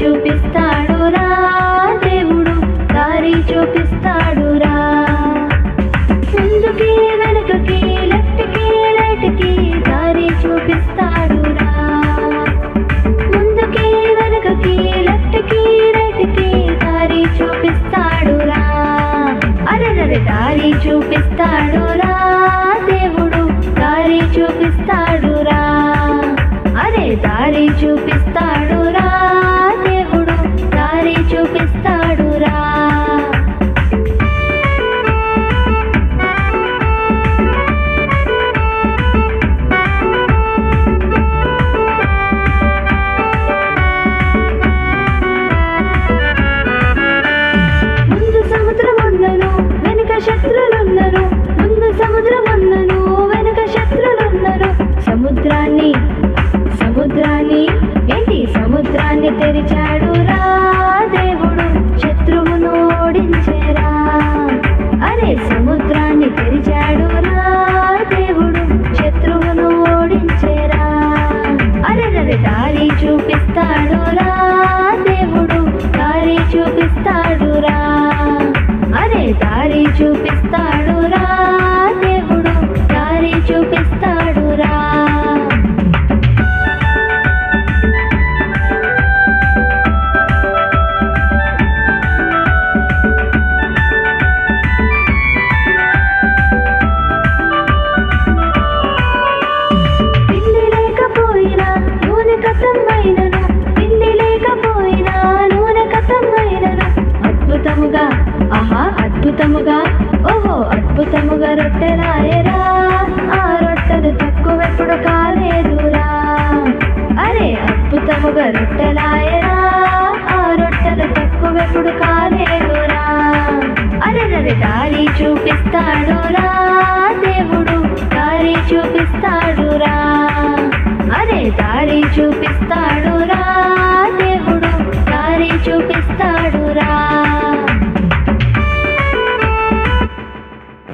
దారి చూపిస్తాడురా దేవుడు దారి చూపిస్తాడురా. ముందుకి వెనుకకి లెఫ్ట్కి రైట్కి దారి చూపిస్తాడురా. ముందుకి వెనుకకి లెఫ్ట్కి రైట్కి దారి చూపిస్తాడురా. అరెరరే దారి చూపిస్తాడురా దేవుడు దారి చూపిస్తాడురా. అరే దారి చూపి వెనుక ముందు సముద్రం ఉన్నను వెనుక శత్రులున్నను సముద్రాన్ని సముద్రాన్ని ఏంటి? సముద్రాన్ని తెరిచాడు రా దేవుడు. శత్రువును ఓడించేరా? అరే సముద్రాన్ని తెరిచాడు రా దేవుడు. శత్రువును ఓడించేరా? అరే దారి చూపిస్తాడు రా కథమైనను తిండి లేకపోయినా నూనె కథమైనను. అద్భుతముగా ఆహా అద్భుతముగా ఓహో అద్భుతముగా రొట్టెలాయరా ఆ రొట్టెలు తక్కువెప్పుడు కాలేదురా? అరే అద్భుతముగా రొట్టెలాయరా ఆ రొట్టెలు తక్కువెప్పుడు కాలేదురా? అరెరరే దారి చూపిస్తాడురా దేవుడు దారి చూపిస్తాడు రా చూపిస్తాడు రా దేవుడు దారి చూపిస్తాడు రా